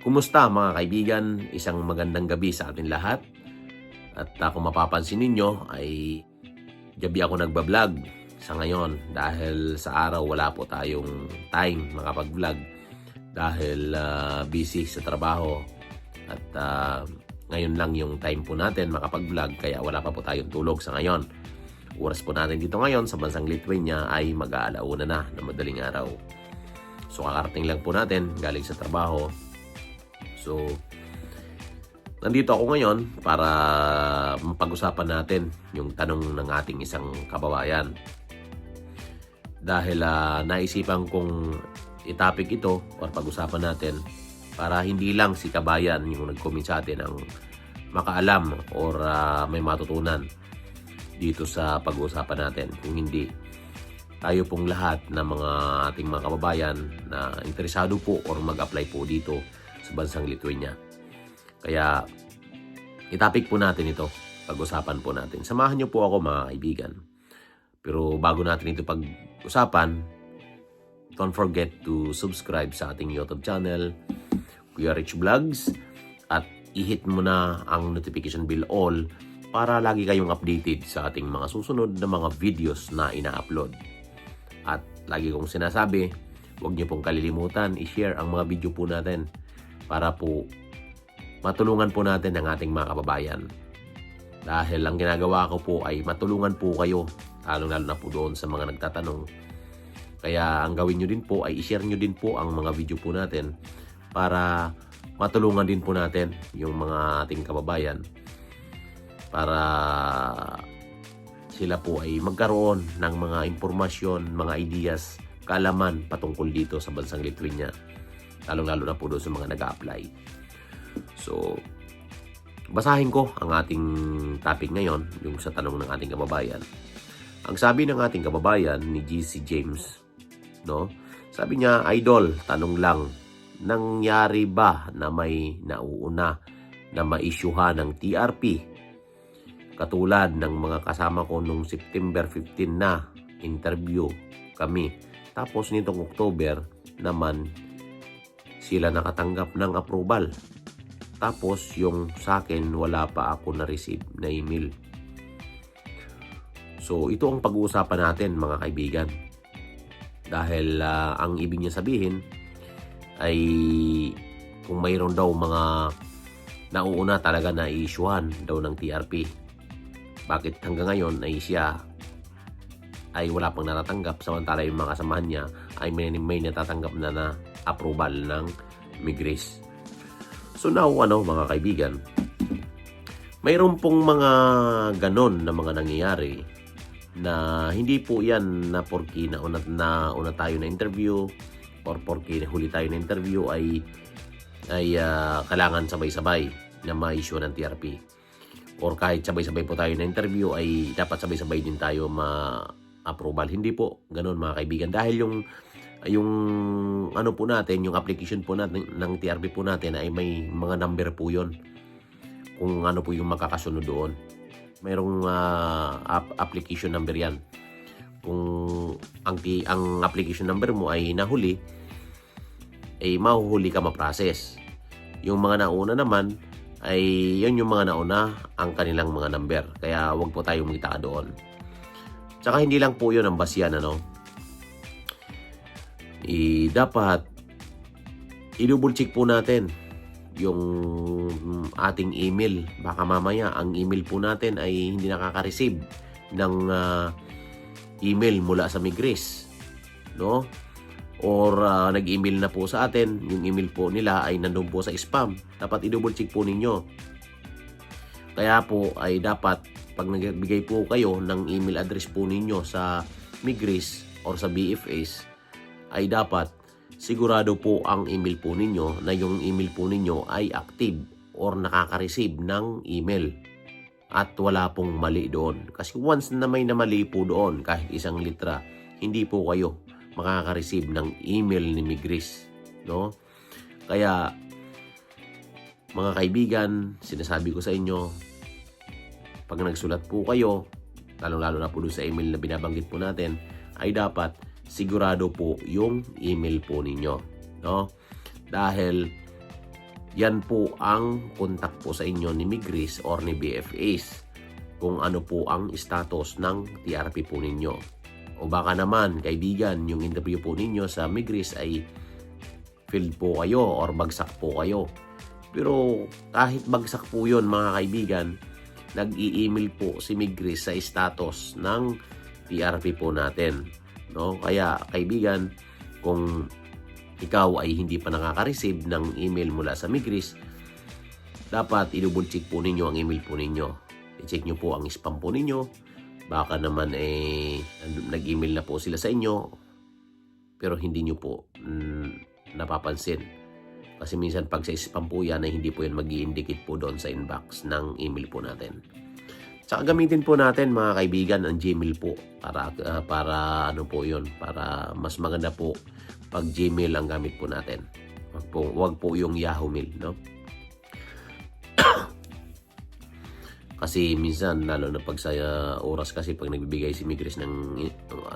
Kumusta mga kaibigan? Isang magandang gabi sa atin lahat. At uh, kung mapapansin ninyo ay gabi ako nagbablog sa ngayon dahil sa araw wala po tayong time makapag-vlog dahil uh, busy sa trabaho at uh, ngayon lang yung time po natin makapag-vlog kaya wala pa po tayong tulog sa ngayon. Oras po natin dito ngayon sa bansang Lithuania ay mag-aalauna na na madaling araw. So kakarating lang po natin galing sa trabaho. So nandito ako ngayon para mapag-usapan natin yung tanong ng ating isang kababayan. Dahil uh, naisipan kong itapik ito or pag-usapan natin para hindi lang si kabayan yung nag-comment sa atin ang makaalam or uh, may matutunan dito sa pag-uusapan natin. Kung hindi, tayo pong lahat ng mga ating mga kababayan na interesado po or mag-apply po dito sa bansang Lithuania. Kaya itapik po natin ito, pag-usapan po natin. Samahan niyo po ako mga kaibigan. Pero bago natin ito pag-usapan, don't forget to subscribe sa ating YouTube channel, Kuya Rich Vlogs, at i-hit mo na ang notification bell all para lagi kayong updated sa ating mga susunod na mga videos na ina-upload. At lagi kong sinasabi, huwag niyo pong kalilimutan i-share ang mga video po natin para po matulungan po natin ang ating mga kababayan. Dahil ang ginagawa ko po ay matulungan po kayo, lalo-lalo na po doon sa mga nagtatanong. Kaya ang gawin nyo din po ay i-share nyo din po ang mga video po natin para matulungan din po natin yung mga ating kababayan para sila po ay magkaroon ng mga impormasyon, mga ideas, kaalaman patungkol dito sa bansang Lithuania. Lalong-lalo na po doon sa mga nag apply So, basahin ko ang ating topic ngayon, yung sa tanong ng ating kababayan. Ang sabi ng ating kababayan ni GC James, no? Sabi niya, Idol, tanong lang, nangyari ba na may nauuna na maisyuhan ng TRP katulad ng mga kasama ko nung September 15 na interview kami. Tapos nitong October naman sila nakatanggap ng approval. Tapos yung sa akin wala pa ako na-receive na email. So ito ang pag-uusapan natin mga kaibigan. Dahil ah, ang ibig niya sabihin ay kung mayroon daw mga nauuna talaga na i-issuehan daw ng TRP bakit hanggang ngayon ay siya ay wala pang natatanggap samantala yung mga kasamahan niya ay may, may natatanggap na na approval ng Migris. So now, ano mga kaibigan, mayroon pong mga ganon na mga nangyayari na hindi po yan na porki na una, na una tayo na interview or porki na huli tayo na interview ay ay uh, kailangan sabay-sabay na ma-issue ng TRP or kahit sabay-sabay po tayo na interview ay dapat sabay-sabay din tayo ma-approval. Hindi po ganun mga kaibigan dahil yung yung ano po natin, yung application po natin ng TRP po natin ay may mga number po 'yon. Kung ano po yung makakasunod doon. Mayroong uh, application number 'yan. Kung ang ang application number mo ay nahuli ay mahuhuli ka ma-process. Yung mga nauna naman ay yun yung mga nauna ang kanilang mga number. Kaya wag po tayong magtaka doon. Tsaka hindi lang po yun ang basyan, ano. I, dapat i-double check po natin yung ating email. Baka mamaya ang email po natin ay hindi nakaka-receive ng uh, email mula sa Migris. No? or uh, nag-email na po sa atin, yung email po nila ay nandun po sa spam. Dapat i-double check po ninyo. Kaya po ay dapat pag nagbigay po kayo ng email address po ninyo sa Migris or sa BFS ay dapat sigurado po ang email po ninyo na yung email po ninyo ay active or nakaka-receive ng email at wala pong mali doon. Kasi once na may namali po doon kahit isang litra, hindi po kayo makaka-receive ng email ni Migris, no? Kaya mga kaibigan, sinasabi ko sa inyo, pag nagsulat po kayo, lalo-lalo na po sa email na binabanggit po natin, ay dapat sigurado po yung email po ninyo, no? Dahil yan po ang contact po sa inyo ni Migris or ni BFAs kung ano po ang status ng TRP po ninyo. O baka naman, kaibigan, yung interview po ninyo sa Migris ay failed po kayo or bagsak po kayo. Pero kahit bagsak po yun mga kaibigan, nag-i-email po si Migris sa status ng TRP po natin. No? Kaya kaibigan, kung ikaw ay hindi pa nakaka-receive ng email mula sa Migris, dapat i-double check po ninyo ang email po ninyo. I-check nyo po ang spam po ninyo. Baka naman eh nag-email na po sila sa inyo pero hindi nyo po mm, napapansin. Kasi minsan pag sa spam po yan ay hindi po yan mag indicate po doon sa inbox ng email po natin. Tsaka gamitin po natin mga kaibigan ang Gmail po para ah, para ano po 'yon para mas maganda po pag Gmail ang gamit po natin. Wag po, wag po yung Yahoo Mail, no? kasi minsan lalo na pag sa uh, oras kasi pag nagbibigay si Migris ng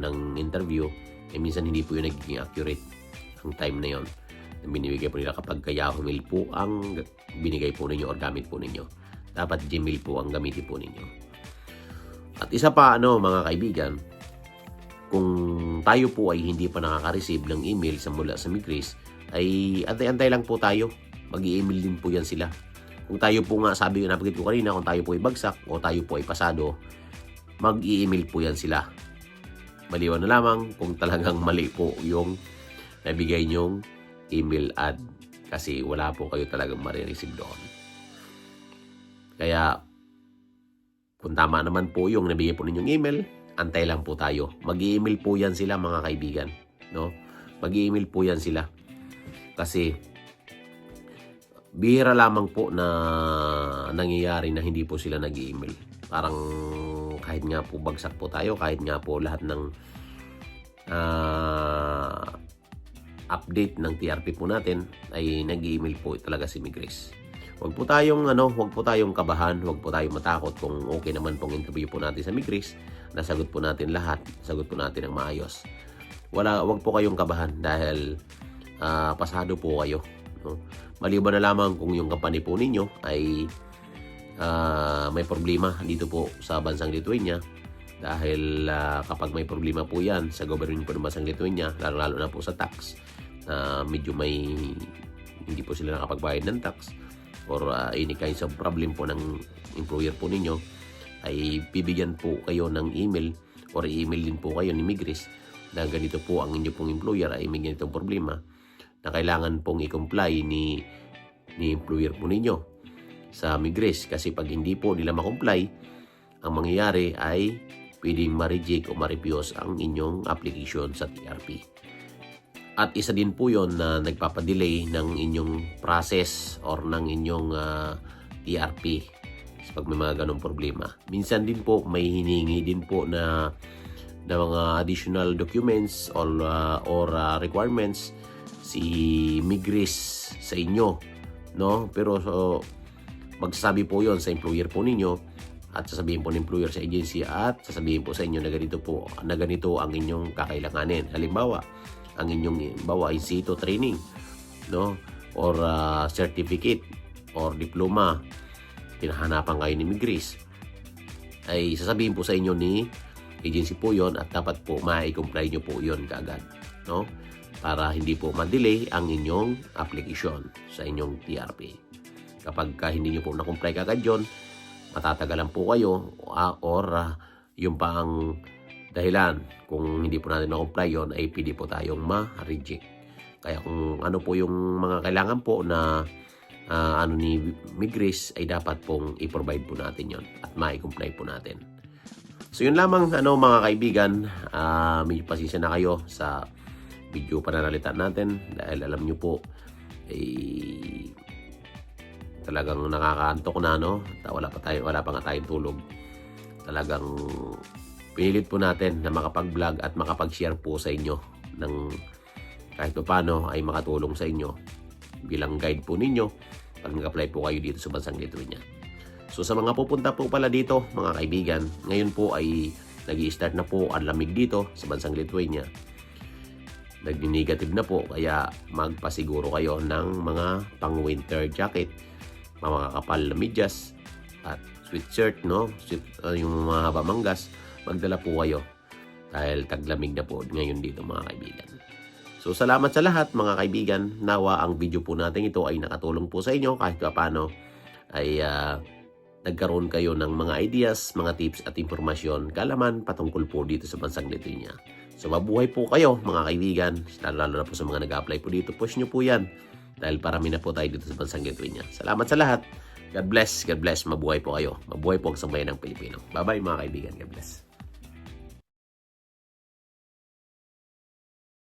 ng interview, eh minsan hindi po yun nagiging accurate ang time na yon. Binibigay po nila kapag ka Yahoo Mail po ang binigay po ninyo or gamit po ninyo. Dapat Gmail po ang gamitin po ninyo. At isa pa ano mga kaibigan, kung tayo po ay hindi pa nakaka-receive ng email sa mula sa Migris, ay antay-antay lang po tayo. Mag-i-email din po yan sila. Kung tayo po nga, sabi ko napagit ko kanina, kung tayo po ay bagsak o tayo po ay pasado, mag-i-email po yan sila. Maliwan na lamang kung talagang mali po yung nabigay nyong email ad kasi wala po kayo talagang marireceive doon. Kaya kung tama naman po yung nabigay po ninyong email, antay lang po tayo. Mag-email po yan sila mga kaibigan. No? Mag-email po yan sila. Kasi bihira lamang po na nangyayari na hindi po sila nag-email. Parang kahit nga po bagsak po tayo, kahit nga po lahat ng ah, update ng TRP po natin ay nag-email po talaga si Migris. Huwag po tayong ano, huwag po tayong kabahan, huwag po tayong matakot kung okay naman pong interview po natin sa Migris, nasagot po natin lahat, sagot po natin ang maayos. Wala, huwag po kayong kabahan dahil ah, pasado po kayo. No? Maliban na lamang kung yung company po ninyo ay ah, may problema dito po sa bansang Lithuania dahil ah, kapag may problema po yan sa gobyerno po ng bansang Lithuania, lalo-lalo na po sa tax, na medyo may hindi po sila nakapagbayad ng tax or uh, any kinds of problem po ng employer po ninyo ay bibigyan po kayo ng email or email din po kayo ni Migris na ganito po ang inyo pong employer ay may ganitong problema na kailangan pong i-comply ni ni employer po ninyo sa Migris kasi pag hindi po nila ma-comply ang mangyayari ay pwedeng ma-reject o ma-refuse ang inyong application sa TRP. At isa din po yon na nagpapadelay ng inyong process or ng inyong ah, TRP sa pag may mga ganong problema. Minsan din po may hiningi din po na na mga additional documents or ah, or ah, requirements si Migris sa inyo, no? Pero so, magsasabi po 'yon sa employer po ninyo at sasabihin po ng employer sa agency at sasabihin po sa inyo na ganito po na ganito ang inyong kakailanganin. Halimbawa, ang inyong bawa in situ training no? Or uh, certificate or diploma pinahanapan kayo ni Migris ay sasabihin po sa inyo ni agency po yon at dapat po ma-comply nyo po yon kaagad no? Para hindi po ma-delay ang inyong application sa inyong TRP kapag ka hindi nyo po na-comply kaagad yon matatagalan po kayo uh, or uh, yung pa ang dahilan kung hindi po natin ma-comply yon ay pwede po tayong ma-reject. Kaya kung ano po yung mga kailangan po na uh, ano ni Migris ay dapat pong i-provide po natin yon at ma-comply po natin. So yun lamang ano mga kaibigan, uh, may pasisya na kayo sa video pananalitan natin dahil alam nyo po eh, talagang nakakaantok na no wala pa tayo wala pa nga tayong tulog talagang pinilit po natin na makapag-vlog at makapag-share po sa inyo ng kahit pa paano ay makatulong sa inyo bilang guide po ninyo pag nag-apply po kayo dito sa bansang Lithuania. So sa mga pupunta po pala dito, mga kaibigan, ngayon po ay nag start na po ang lamig dito sa bansang Lithuania. nagni-negative na po kaya magpasiguro kayo ng mga pang winter jacket mga kapal na medyas at sweatshirt no Sweat, uh, yung mga habamanggas magdala po kayo dahil taglamig na po ngayon dito mga kaibigan so salamat sa lahat mga kaibigan nawa ang video po natin ito ay nakatulong po sa inyo kahit paano ay ah, nagkaroon kayo ng mga ideas, mga tips at impormasyon kalaman patungkol po dito sa bansang Lithuania. So mabuhay po kayo mga kaibigan, lalo na po sa mga nag-apply po dito, push nyo po yan dahil parami na po tayo dito sa bansang Lithuania. Salamat sa lahat. God bless, God bless, mabuhay po kayo. Mabuhay po ang sambayan ng Pilipino. Bye-bye mga kaibigan, God bless.